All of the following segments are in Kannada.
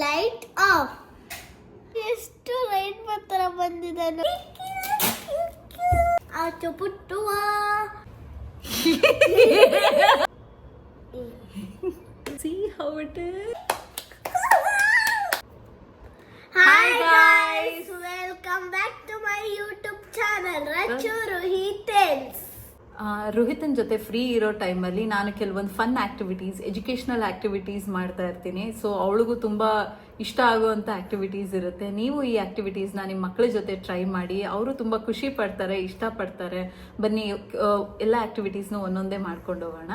ಲೈಟ್ ಆಫ್ ಎಷ್ಟು ಲೈಟ್ ಮಾತ್ರ ಬಂದಿದೆ ಆಚು ಪುಟ್ಟುವ See how it is. Hi guys welcome back to my YouTube channel ರಚೂರು ಹೀಟೆಲ್ಸ್ ಆ, ರೋಹಿತನ್ ಜೊತೆ ಫ್ರೀ ಇರೋ ಟೈಮಲ್ಲಿ ನಾನು ಕೆಲವೊಂದು ಫನ್ ಆಕ್ಟಿವಿಟೀಸ್ ಎಜುಕೇಶನಲ್ ಆಕ್ಟಿವಿಟೀಸ್ ಮಾಡ್ತಾ ಇರ್ತೀನಿ. ಸೊ ಅವಳಿಗೂ ತುಂಬ ಇಷ್ಟ ಆಗುವಂಥ ಆಕ್ಟಿವಿಟೀಸ್ ಇರುತ್ತೆ. ನೀವು ಈ ಆಕ್ಟಿವಿಟೀಸ್ನ ನಿಮ್ಮ ಮಕ್ಕಳ ಜೊತೆ ಟ್ರೈ ಮಾಡಿ, ಅವರು ತುಂಬ ಖುಷಿ ಪಡ್ತಾರೆ ಇಷ್ಟಪಡ್ತಾರೆ ಬನ್ನಿ ಎಲ್ಲ ನ ಒಂದೊಂದೇ ಮಾಡ್ಕೊಂಡು ಹೋಗೋಣ.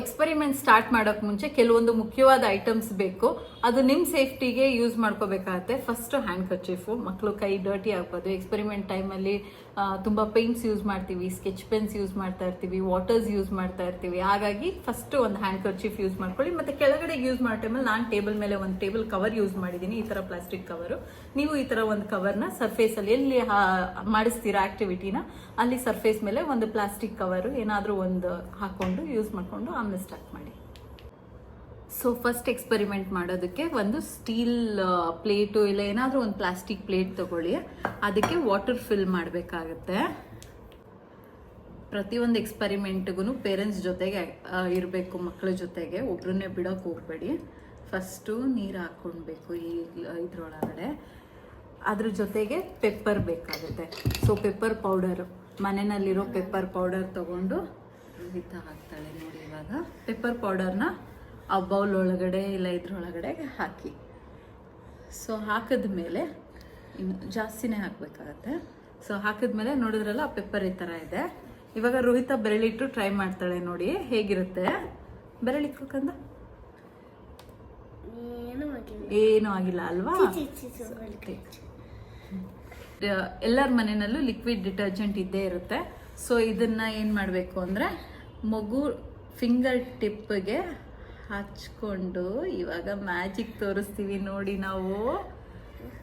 ಎಕ್ಸ್ಪೆರಿಮೆಂಟ್ ಸ್ಟಾರ್ಟ್ ಮಾಡೋಕೆ ಮುಂಚೆ ಕೆಲವೊಂದು ಮುಖ್ಯವಾದ ಐಟಮ್ಸ್ ಬೇಕು. ಅದು ನಿಮ್ಮ ಸೇಫ್ಟಿಗೆ ಯೂಸ್ ಮಾಡ್ಕೋಬೇಕಾಗತ್ತೆ. ಫಸ್ಟ್ ಹ್ಯಾಂಡ್ ಕಚೀಫು ಮಕ್ಕಳು ಕೈ ಡರ್ಟಿ ಆಗ್ಬೋದು ಎಕ್ಸ್ಪೆರಿಮೆಂಟ್ ಟೈಮಲ್ಲಿ ತುಂಬ ಪೇಂಟ್ಸ್ ಯೂಸ್ ಮಾಡ್ತೀವಿ ಸ್ಕೆಚ್ ಪೆನ್ಸ್ ಯೂಸ್ ಮಾಡ್ತಾ ಇರ್ತೀವಿ ವಾಟರ್ಸ್ ಯೂಸ್ ಮಾಡ್ತಾ ಇರ್ತೀವಿ. ಹಾಗಾಗಿ ಫಸ್ಟ್ ಒಂದು ಹ್ಯಾಂಡ್ ಕರ್ಚೀಫ್ ಯೂಸ್ ಮಾಡ್ಕೊಳ್ಳಿ. ಮತ್ತೆ ಕೆಳಗಡೆ ಯೂಸ್ ಮಾಡೋ ಟೈಮಲ್ಲಿ ನಾನು ಟೇಬಲ್ ಮೇಲೆ ಒಂದು ಟೇಬಲ್ ಕವರ್ ಯೂಸ್ ಮಾಡಿದ್ದೀನಿ ಈ ಥರ ಪ್ಲಾಸ್ಟಿಕ್ ಕವರು ನೀವು ಈ ಥರ ಒಂದು ಕವರ್ನ ಸರ್ಫೇಸಲ್ಲಿ ಎಲ್ಲಿ ಮಾಡಿಸ್ತೀರಾ ಆಕ್ಟಿವಿಟಿನ ಅಲ್ಲಿ ಸರ್ಫೇಸ್ ಮೇಲೆ ಒಂದು ಪ್ಲಾಸ್ಟಿಕ್ ಕವರು ಏನಾದರೂ ಒಂದು ಹಾಕೊಂಡು ಯೂಸ್ ಮಾಡಿಕೊಂಡು ಆಮೇಲೆ ಸ್ಟಾರ್ಟ್ ಮಾಡಿ. ಸೊ ಫಸ್ಟ್ ಎಕ್ಸ್ಪೆರಿಮೆಂಟ್ ಮಾಡೋದಕ್ಕೆ ಒಂದು ಸ್ಟೀಲ್ ಪ್ಲೇಟು ಇಲ್ಲ ಏನಾದರೂ ಒಂದು ಪ್ಲಾಸ್ಟಿಕ್ ಪ್ಲೇಟ್ ತಗೊಳ್ಳಿ. ಅದಕ್ಕೆ ವಾಟರ್ ಫಿಲ್ ಮಾಡಬೇಕಾಗತ್ತೆ. ಪ್ರತಿಯೊಂದು ಎಕ್ಸ್ಪೆರಿಮೆಂಟ್ಗೂ ಪೇರೆಂಟ್ಸ್ ಜೊತೆಗೆ ಇರಬೇಕು ಮಕ್ಕಳ ಜೊತೆಗೆ. ಒಬ್ರನ್ನೇ ಬಿಡೋಕೆ ಹೋಗಬೇಡಿ. ಫಸ್ಟು ನೀರು ಹಾಕ್ಕೊಳ್ಬೇಕು ಈ, ಇದ್ರೊಳಗಡೆ. ಅದ್ರ ಜೊತೆಗೆ ಪೆಪ್ಪರ್ ಬೇಕಾಗುತ್ತೆ. ಸೊ ಪೆಪ್ಪರ್ ಪೌಡರು ಮನೆಯಲ್ಲಿರೋ ಪೆಪ್ಪರ್ ಪೌಡರ್ ತಗೊಂಡು ರೋಹಿತ ಹಾಕ್ತಾಳೆ ನೋಡಿ ಇವಾಗ. ಪೆಪ್ಪರ್ ಪೌಡರ್ನ ಆ ಬೌಲ್ ಒಳಗಡೆ ಇಲ್ಲ ಇದ್ರೊಳಗಡೆ ಹಾಕಿ. ಸೊ ಹಾಕಿದ್ಮೇಲೆ ಇನ್ನು ಜಾಸ್ತಿನೇ ಹಾಕಬೇಕಾಗತ್ತೆ. ಸೊ ಹಾಕಿದ್ಮೇಲೆ ನೋಡಿದ್ರಲ್ಲ ಆ ಪೆಪ್ಪರ್ ಈ ಥರ ಇದೆ. ಇವಾಗ ರೋಹಿತ ಬೆರಳಿಟ್ಟು ಟ್ರೈ ಮಾಡ್ತಾಳೆ ನೋಡಿ ಹೇಗಿರುತ್ತೆ? ಬೆರಳಿಕ್ಕು ಕಂದ. ಏನೂ ಆಗಿಲ್ಲ. ಅಲ್ವಾ. ಎಲ್ಲರ ಮನೆಯಲ್ಲೂ ಲಿಕ್ವಿಡ್ ಡಿಟರ್ಜೆಂಟ್ ಇದ್ದೇ ಇರುತ್ತೆ. ಸೊ ಇದನ್ನ ಏನು ಮಾಡಬೇಕು ಅಂದರೆ ಮಗು ಫಿಂಗರ್ ಟಿಪ್ಗೆ ಹಚ್ಕೊಂಡು ಇವಾಗ ಮ್ಯಾಜಿಕ್ ತೋರಿಸ್ತೀವಿ ನೋಡಿ ನಾವು.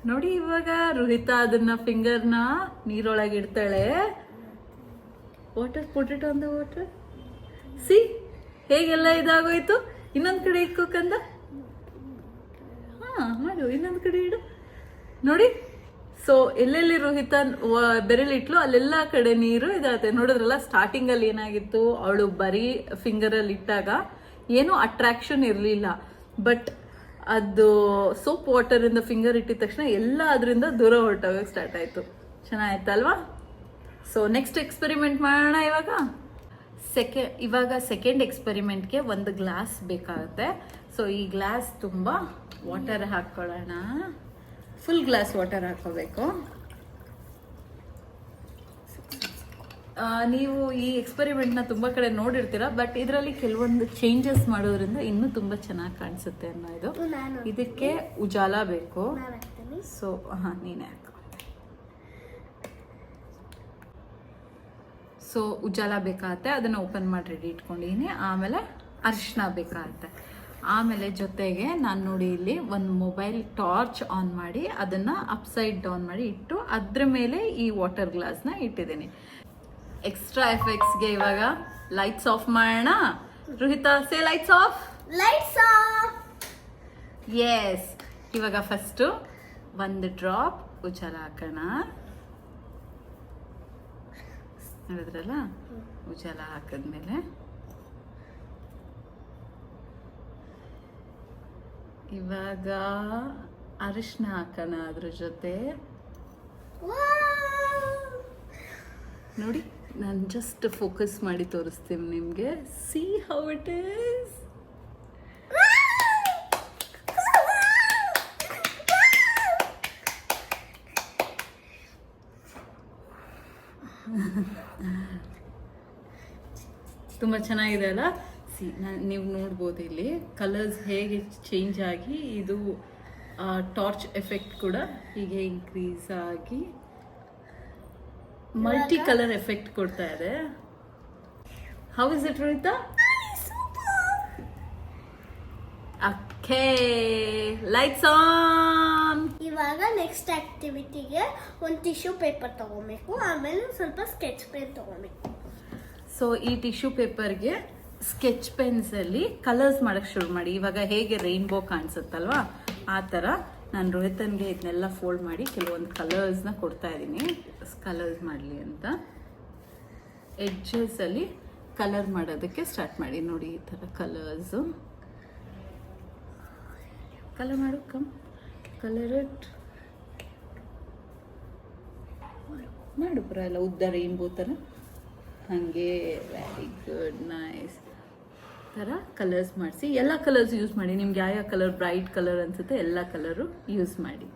ನೋಡಿ ಇವಾಗ ರೋಹಿತ ಅದನ್ನ ಫಿಂಗರ್ನ ನೀರೊಳಗೆ ಇಡ್ತಾಳೆ. ವಾಟರ್ ಪೊಟೆಟೊ ಒಂದು ವಾಟರ್ ಸಿ ಹೇಗೆಲ್ಲ ಇದಾಗೋಯ್ತು? ಇನ್ನೊಂದು ಕಡೆ ಇಕ್ಕೋಕಂದ ಹಾ, ಮಾಡು, ಇನ್ನೊಂದು ಕಡೆ ಇಡು. ನೋಡಿ. ಸೊ ಎಲ್ಲೆಲ್ಲಿ ರೋಹಿತ, ವ- ಬೆರಳಿಟ್ಲು, ಅಲ್ಲೆಲ್ಲ ಕಡೆ ನೀರು ಇದಾಗುತ್ತೆ ನೋಡಿದ್ರಲ್ಲ ಸ್ಟಾರ್ಟಿಂಗ್ ಅಲ್ಲಿ ಏನಾಗಿತ್ತು? ಅವಳು ಬರೀ ಫಿಂಗರ್ ಅಲ್ಲಿ ಇಟ್ಟಾಗ ಏನೂ ಅಟ್ರಾಕ್ಷನ್ ಇರಲಿಲ್ಲ. ಬಟ್ ಅದು ಸೋಪ್ ವಾಟರ್ ಇಂದ ಫಿಂಗರ್ ಇಟ್ಟಿದ ತಕ್ಷಣ ಎಲ್ಲ ಅದರಿಂದ ದೂರ ಹೊರಟೋಗಕ್ಕೆ ಸ್ಟಾರ್ಟ್ ಆಯ್ತು. ಚೆನ್ನಾಯ್ತಲ್ವಾ? ಸೊ ನೆಕ್ಸ್ಟ್ ಎಕ್ಸ್ಪೆರಿಮೆಂಟ್ ಮಾಡೋಣ ಇವಾಗ. ಸೆಕೆ ಇವಾಗ ಸೆಕೆಂಡ್ ಎಕ್ಸ್ಪೆರಿಮೆಂಟ್ಗೆ ಒಂದು ಗ್ಲಾಸ್ ಬೇಕಾಗುತ್ತೆ. ಸೊ ಈ ಗ್ಲಾಸ್ ತುಂಬ ವಾಟರ್ ಹಾಕ್ಕೊಳ್ಳೋಣ ಫುಲ್ ಗ್ಲಾಸ್ ವಾಟರ್ ಹಾಕೋಬೇಕು. ಆ, ನೀವು ಈ ಎಕ್ಸ್ಪೆರಿಮೆಂಟ್ನ ತುಂಬ ಕಡೆ ನೋಡಿರ್ತೀರ ಬಟ್ ಇದರಲ್ಲಿ ಕೆಲವೊಂದು ಚೇಂಜಸ್ ಮಾಡೋದ್ರಿಂದ ಇನ್ನೂ ತುಂಬ ಚೆನ್ನಾಗಿ ಕಾಣಿಸುತ್ತೆ ಅನ್ನೋ ಇದು. ಇದಕ್ಕೆ ಉಜಾಲ ಬೇಕು. ಸೊ ಹಾಂ ನೀನೇ ಹಾಕು. ಸೊ ಉಜಾಲ ಬೇಕಾಗತ್ತೆ. ಅದನ್ನು ಓಪನ್ ಮಾಡಿ ರೆಡಿ ಇಟ್ಕೊಂಡಿದ್ದೀನಿ ಆಮೇಲೆ ಅರಿಶಿನ ಬೇಕಾಗತ್ತೆ. ಆಮೇಲೆ ಜೊತೆಗೆ ನಾನು ನೋಡಿ ಇಲ್ಲಿ ಒಂದು ಮೊಬೈಲ್ ಟಾರ್ಚ್ ಆನ್ ಮಾಡಿ ಅದನ್ನು ಅಪ್ಸೈಡ್ ಡೌನ್ ಮಾಡಿ ಇಟ್ಟು ಅದ್ರ ಮೇಲೆ ಈ ವಾಟರ್ ಗ್ಲಾಸ್ನ ಇಟ್ಟಿದ್ದೀನಿ. ಎಕ್ಸ್ಟ್ರಾ ಎಫೆಕ್ಟ್ಸ್ಗೆ ಇವಾಗ ಲೈಟ್ಸ್ ಆಫ್ ಮಾಡೋಣ. Rohita say lights off lights off yes ಇವಾಗ ಫಸ್ಟು ಒಂದು ಡ್ರಾಪ್ ಉಜಾಲ ಹಾಕೋಣ. ನೋಡಿದ್ರಲ್ಲ? ಉಜಾಲ ಹಾಕಿದ್ಮೇಲೆ ಇವಾಗ ಅರಿಶಿನ ಹಾಕೋಣ ಅದ್ರ ಜೊತೆ ನೋಡಿ ನಾನು ಜಸ್ಟ್ ಫೋಕಸ್ ಮಾಡಿ ತೋರಿಸ್ತೀನಿ ನಿಮಗೆ. ಸಿ ಹೌ ಇಟ್ ಈಸ್ ತುಂಬ ಚೆನ್ನಾಗಿದೆ ಅಲ್ಲ? ಸಿ ನೀವು ನೋಡ್ಬೋದು ಇಲ್ಲಿ. ಕಲರ್ಸ್ ಹೇಗೆ ಚೇಂಜ್ ಆಗಿ ಇದು ಟಾರ್ಚ್ ಎಫೆಕ್ಟ್ ಕೂಡ ಹೀಗೆ ಇನ್ಕ್ರೀಸ್ ಆಗಿ ಮಲ್ಟಿ ಕಲರ್ ಎಫೆಕ್ಟ್ ಕೊಡ್ತಾ ಇದೆ. ಹೌ ಇಸ್ ಇಟ್ ರೋಹಿತಾ ಅಕ್ಕೇ ಲೈಟ್ಸ್ ಆನ್ ಇವಾಗ ನೆಕ್ಸ್ಟ್ ಆಕ್ಟಿವಿಟಿಗೆ ಒಂದು ಟಿಶ್ಯೂ ಪೇಪರ್ ತಗೋಬೇಕು. ಆಮೇಲೆ ಸ್ವಲ್ಪ ಸ್ಕೆಚ್ ಪೇನ್ ತಗೋಬೇಕು. ಸೊ ಈ ಟಿಶ್ಯೂ ಪೇಪರ್ಗೆ ಸ್ಕೆಚ್ ಪೆನ್ಸಲ್ಲಿ ಕಲರ್ಸ್ ಮಾಡೋಕ್ಕೆ ಶುರು ಮಾಡಿ. ಇವಾಗ ಹೇಗೆ ರೈನ್ಬೋ ಕಾಣಿಸುತ್ತಲ್ವಾ? ಆ ಥರ ನಾನು ರೋಹಿತನ್ಗೆ ಇದನ್ನೆಲ್ಲ ಫೋಲ್ಡ್ ಮಾಡಿ ಕೆಲವೊಂದು ಕಲರ್ಸ್ನ ಕೊಡ್ತಾ ಇದ್ದೀನಿ. ಕಲರ್ಸ್ ಮಾಡಲಿ ಅಂತ. ಎಡ್ಜಸ್ಸಲ್ಲಿ ಕಲರ್ ಮಾಡೋದಕ್ಕೆ ಸ್ಟಾರ್ಟ್ ಮಾಡಿ. ನೋಡಿ ಈ ಥರ ಕಲರ್ಸು. ಕಲರ್ ಮಾಡು, ಕಮ್. Colour it. ಮಾಡು ಬರಲ್ಲ ಉದ್ದ ರೈನ್ಬೋ ಥರ. ಹಾಗೆ ವೆರಿ ಗುಡ್ ನೈಸ್ ಥರ ಕಲರ್ಸ್ ಮಾಡಿಸಿ ಎಲ್ಲ ಕಲರ್ಸ್ ಯೂಸ್ ಮಾಡಿ. ನಿಮ್ಗೆ ಯಾವ ಯಾವ ಕಲರ್ ಬ್ರೈಟ್ ಕಲರ್ ಅನ್ಸುತ್ತೆ ಎಲ್ಲ ಕಲರು ಯೂಸ್ ಮಾಡಿ.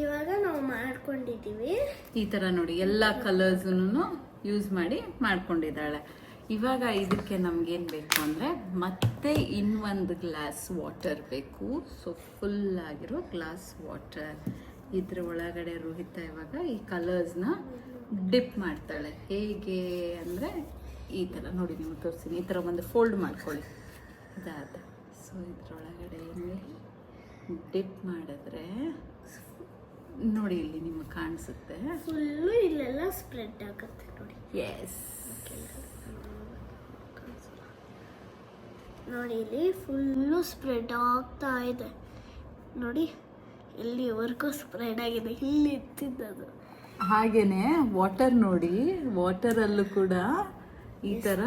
ಇವಾಗ ನಾವು ಮಾಡ್ಕೊಂಡಿದ್ದೀವಿ. ಈ ಥರ ನೋಡಿ ಎಲ್ಲ ಕಲರ್ಸನ್ನು ಯೂಸ್ ಮಾಡಿ ಮಾಡ್ಕೊಂಡಿದ್ದಾಳೆ. ಇವಾಗ ಇದಕ್ಕೆ ನಮ್ಗೇನು ಬೇಕು ಅಂದರೆ ಮತ್ತೆ ಇನ್ನೊಂದು ಗ್ಲಾಸ್ ವಾಟರ್ ಬೇಕು. ಸೊ ಫುಲ್ ಆಗಿರೋ ಗ್ಲಾಸ್ ವಾಟರ್ ಇದ್ರ ಒಳಗಡೆ ರೋಹಿತ ಇವಾಗ ಈ ಕಲರ್ಸ್ನ ಡಿಪ್ ಮಾಡ್ತಾಳೆ. ಹೇಗೆ ಅಂದರೆ ಈ ಥರ ನೋಡಿ ನಿಮ್ಗೆ ತೋರಿಸ್ತೀನಿ. ಈ ಥರ ಒಂದು ಫೋಲ್ಡ್ ಮಾಡ್ಕೊಳ್ಳಿ. ಇದಾದ. ಸೊ ಇದರೊಳಗಡೆ ಡಿಪ್ ಮಾಡಿದ್ರೆ ನೋಡಿ ಇಲ್ಲಿ ನಿಮಗೆ ಕಾಣಿಸುತ್ತೆ. ಫುಲ್ಲು ಇಲ್ಲೆಲ್ಲ ಸ್ಪ್ರೆಡ್ ಆಗುತ್ತೆ ನೋಡಿ. ಎಸ್ ನೋಡಿ ಇಲ್ಲಿ ಫುಲ್ಲು ಸ್ಪ್ರೆಡ್ ಆಗ್ತಾ ಇದೆ. ನೋಡಿ ಇಲ್ಲಿವರೆಗೂ ಸ್ಪ್ರೆಡ್ ಆಗಿದೆ ಇಲ್ಲಿ ಎತ್ತಿದ್ದದು. ಹಾಗೇನೆ ವಾಟರ್ ನೋಡಿ ವಾಟರಲ್ಲೂ ಕೂಡ ಈ ತರ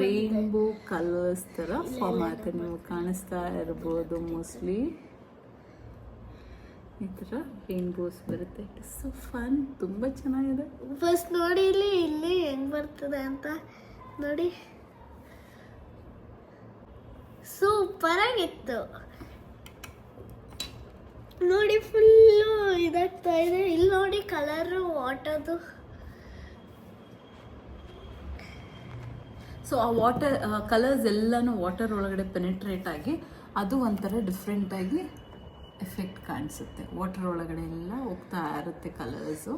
ರೈನ್ಬೋ ಕಲರ್ಸ್ ತರ ಫಾರ್ಮ್ ಆಗುತ್ತೆ. ನೀವು ಕಾಣಿಸ್ತಾ ಇರಬಹುದು ಮೋಸ್ಟ್ಲಿ ಈ ತರ ರೈನ್ಬೋಸ್ ಬರುತ್ತೆ. ಇಟ್ ಇಸ್ ಸೊ ಫನ್ ತುಂಬಾ ಚೆನ್ನಾಗಿದೆ. ಫಸ್ಟ್ ನೋಡಿ ಇಲ್ಲಿ ಇಲ್ಲಿ ಹೆಂಗ್ ಬರ್ತದೆ ಅಂತ ನೋಡಿ. ಸೂಪರ್ ಆಗಿತ್ತು. ನೋಡಿ ಫುಲ್ಲು ಇದಾಗ್ತಾ ಇದೆ. ಇಲ್ಲಿ ನೋಡಿ ಕಲರು ವಾಟರ್ದು ಸೊ ಆ ವಾಟರ್ ಕಲರ್ಸ್ ಎಲ್ಲನೂ ವಾಟರ್ ಒಳಗಡೆ ಪೆನೆಟ್ರೇಟ್ ಆಗಿ ಅದು ಒಂಥರ ಡಿಫ್ರೆಂಟಾಗಿ ಎಫೆಕ್ಟ್ ಕಾಣಿಸುತ್ತೆ. ವಾಟರ್ ಒಳಗಡೆ ಎಲ್ಲ ಹೋಗ್ತಾ ಇರುತ್ತೆ ಕಲರ್ಸು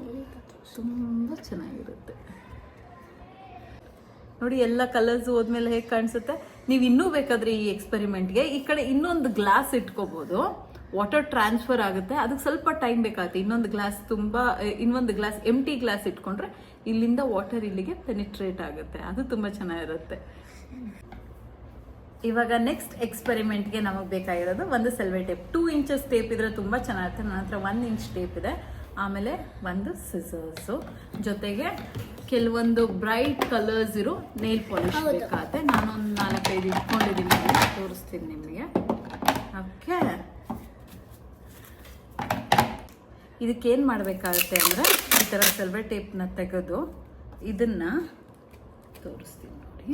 ತುಂಬ ಚೆನ್ನಾಗಿರುತ್ತೆ. ನೋಡಿ, ಎಲ್ಲ ಕಲರ್ಸ್ ಹೋದ್ಮೇಲೆ ಹೇಗೆ ಕಾಣಿಸುತ್ತೆ? ನೀವು ಇನ್ನೂ ಬೇಕಾದ್ರೆ ಈ ಎಕ್ಸ್ಪೆರಿಮೆಂಟ್ಗೆ ಈ ಕಡೆ ಇನ್ನೊಂದು ಗ್ಲಾಸ್ ಇಟ್ಕೋಬೋದು. ವಾಟರ್ ಟ್ರಾನ್ಸ್ಫರ್ ಆಗುತ್ತೆ. ಅದಕ್ಕೆ ಸ್ವಲ್ಪ ಟೈಮ್ ಬೇಕಾಗುತ್ತೆ. ಇನ್ನೊಂದು ಗ್ಲಾಸ್ ತುಂಬ ಇನ್ನೊಂದು ಗ್ಲಾಸ್ ಎಂ ಟಿ ಗ್ಲಾಸ್ ಇಟ್ಕೊಂಡ್ರೆ ಇಲ್ಲಿಂದ ವಾಟರ್ ಇಲ್ಲಿಗೆ ಪೆನಿಟ್ರೇಟ್ ಆಗುತ್ತೆ. ಅದು ತುಂಬ ಚೆನ್ನಾಗಿರುತ್ತೆ. ಇವಾಗ ನೆಕ್ಸ್ಟ್ ಎಕ್ಸ್ಪೆರಿಮೆಂಟ್ಗೆ ನಮಗೆ ಬೇಕಾಗಿರೋದು ಒಂದು cello tape two inches tape ಇದ್ರೆ ತುಂಬ ಚೆನ್ನಾಗಿರುತ್ತೆ. ನನ್ನ ಹತ್ರ ಒನ್ ಇಂಚ್ ಟೇಪ್ ಇದೆ. ಆಮೇಲೆ ಒಂದು ಸಿಸರ್ಸು ಜೊತೆಗೆ ಕೆಲವೊಂದು ಬ್ರೈಟ್ ಕಲರ್ಸ್ ಇರೋ. Nail polish. ಬೇಕಾಗುತ್ತೆ. ನಾನೊಂದು ನಾಲ್ಕೈದು ಇಟ್ಕೊಂಡಿದ್ದೀನಿ. ತೋರಿಸ್ತೀನಿ ನಿಮಗೆ ಓಕೆ ಇದಕ್ಕೇನು ಮಾಡಬೇಕಾಗುತ್ತೆ ಅಂದರೆ ಈ ಥರ ಸೆಲ್ವೆ ಟೇಪ್ನ ತೆಗೆದು ಇದನ್ನು ತೋರಿಸ್ತೀನಿ ನೋಡಿ.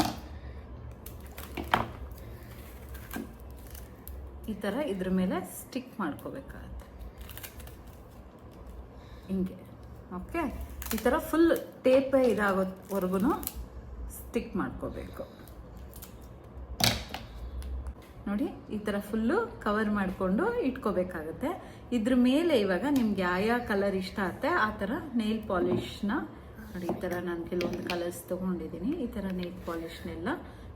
ಈ ಥರ ಇದ್ರ ಮೇಲೆ ಸ್ಟಿಕ್ ಮಾಡ್ಕೋಬೇಕಾಗತ್ತೆ. ಹಿಂಗೆ ಓಕೆ ಈ ಥರ ಫುಲ್ ಟೇಪೇ ಇದಾಗೋವರೆಗೂ ಸ್ಟಿಕ್ ಮಾಡ್ಕೋಬೇಕು. ನೋಡಿ, ಈ ಥರ ಫುಲ್ಲು ಕವರ್ ಮಾಡಿಕೊಂಡು ಇಟ್ಕೋಬೇಕಾಗುತ್ತೆ. ಇದ್ರ ಮೇಲೆ ಇವಾಗ ನಿಮ್ಗೆ ಯಾವ ಕಲರ್ ಇಷ್ಟ ಆಗುತ್ತೆ ಆ ಥರ ನೇಲ್ ಪಾಲಿಶ್ನ ನೋಡಿ, ಈ ಥರ ನಾನು ಕೆಲವೊಂದು ಕಲರ್ಸ್ ತೊಗೊಂಡಿದ್ದೀನಿ ಈ ಥರ ನೇಲ್ ಪಾಲಿಶ್ನೆಲ್ಲ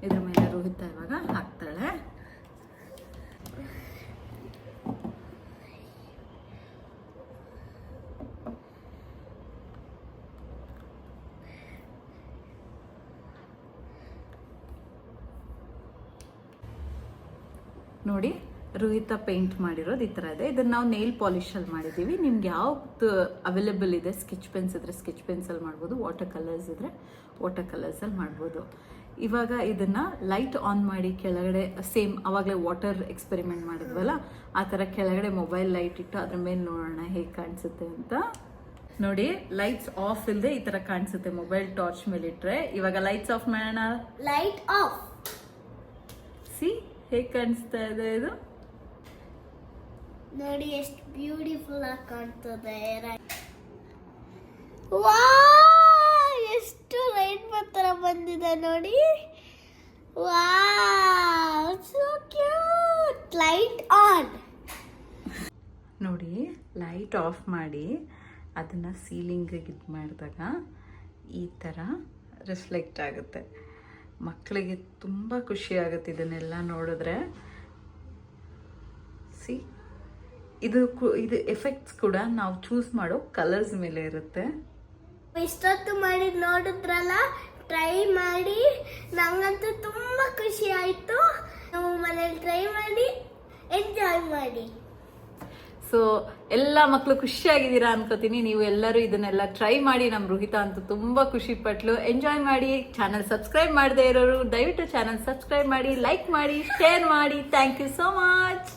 ಇದ್ರ ಮೇಲೆ ರೋಹಿತ ಇವಾಗ ಹಾಕ್ತಾಳೆ. ನೋಡಿ ರೋಹಿತ ಪೇಂಟ್ ಮಾಡಿರೋದು ಈ ಥರ ಇದೆ. ಇದನ್ನು ನಾವು ನೇಲ್ ಪಾಲಿಶಲ್ಲಿ ಮಾಡಿದ್ದೀವಿ ನಿಮ್ಗೆ ಯಾವ್ದು ಅವೈಲೇಬಲ್ ಇದೆ? ಸ್ಕೆಚ್ ಪೆನ್ಸ್ ಇದ್ರೆ ಸ್ಕೆಚ್ ಪೆನ್ಸಲ್ಲಿ ಮಾಡ್ಬೋದು. ವಾಟರ್ ಕಲರ್ಸ್ ಇದ್ರೆ ವಾಟರ್ ಕಲರ್ಸಲ್ಲಿ ಮಾಡ್ಬೋದು. ಇವಾಗ ಇದನ್ನು ಲೈಟ್ ಆನ್ ಮಾಡಿ ಕೆಳಗಡೆ ಸೇಮ್ ಅವಾಗಲೇ ವಾಟರ್ ಎಕ್ಸ್ಪೆರಿಮೆಂಟ್ ಮಾಡಿದ್ವಲ್ಲ ಆ ಥರ ಕೆಳಗಡೆ ಮೊಬೈಲ್ ಲೈಟ್ ಇಟ್ಟು ಅದ್ರ ಮೇಲೆ ನೋಡೋಣ ಹೇಗೆ ಕಾಣಿಸುತ್ತೆ ಅಂತ. ನೋಡಿ ಲೈಟ್ಸ್ ಆಫ್ ಇಲ್ಲದೆ ಈ ಥರ ಕಾಣಿಸುತ್ತೆ ಮೊಬೈಲ್ ಟಾರ್ಚ್ ಮೇಲೆ ಇಟ್ಟರೆ ಇವಾಗ ಲೈಟ್ಸ್ ಆಫ್ ಮಾಡೋಣ. ಲೈಟ್ ಆಫ್ ಸಿ ಹೇಗೆ ಕಾಣಿಸ್ತಾ ಇದೆ ಇದು? ನೋಡಿ ಎಷ್ಟು ಬ್ಯೂಟಿಫುಲ್ ಆಗಿ ಕಾಣ್ತದೆ ಎಷ್ಟು ಲೈಟ್ ತರ ಬಂದಿದೆ ನೋಡಿ. ಸೋ ಲೈಟ್ ಆನ್ ನೋಡಿ ಲೈಟ್ ಆಫ್ ಮಾಡಿ ಅದನ್ನು ಸೀಲಿಂಗ್ ಇದು ಮಾಡಿದಾಗ ಈ ಥರ ರಿಫ್ಲೆಕ್ಟ್ ಆಗುತ್ತೆ. ಮಕ್ಕಳಿಗೆ ತುಂಬ ಖುಷಿ ಆಗುತ್ತೆ ಇದನ್ನೆಲ್ಲ ನೋಡಿದ್ರೆ. ಸಿ ಇದು ಇದು ಎಫೆಕ್ಟ್ಸ್ ಕೂಡ ನಾವು ಚೂಸ್ ಮಾಡೋ ಕಲರ್ಸ್ ಮೇಲೆ ಇರುತ್ತೆ. ಇಷ್ಟೊತ್ತು ಮಾಡಿ ನೋಡಿದ್ರಲ್ಲ? ಟ್ರೈ ಮಾಡಿ. ನಂಗಂತೂ ತುಂಬ ಖುಷಿ ಆಯಿತು. ನಾವು ಮನೇಲಿ ಟ್ರೈ ಮಾಡಿ ಎಂಜಾಯ್ ಮಾಡಿ. ಸೊ ಎಲ್ಲ ಮಕ್ಕಳು ಖುಷಿಯಾಗಿದ್ದೀರಾ ಅನ್ಕೋತೀನಿ. ನೀವು ಎಲ್ಲರೂ ಇದನ್ನೆಲ್ಲ ಟ್ರೈ ಮಾಡಿ. ನಮ್ಮ ರೋಹಿತ ಅಂತೂ ತುಂಬಾ ಖುಷಿ ಪಟ್ಲು. ಎಂಜಾಯ್ ಮಾಡಿ. ಚಾನಲ್ ಸಬ್ಸ್ಕ್ರೈಬ್ ಮಾಡದೇ ಇರೋರು ದಯವಿಟ್ಟು ಚಾನಲ್ ಸಬ್ಸ್ಕ್ರೈಬ್ ಮಾಡಿ ಲೈಕ್ ಮಾಡಿ ಶೇರ್ ಮಾಡಿ. Thank you so much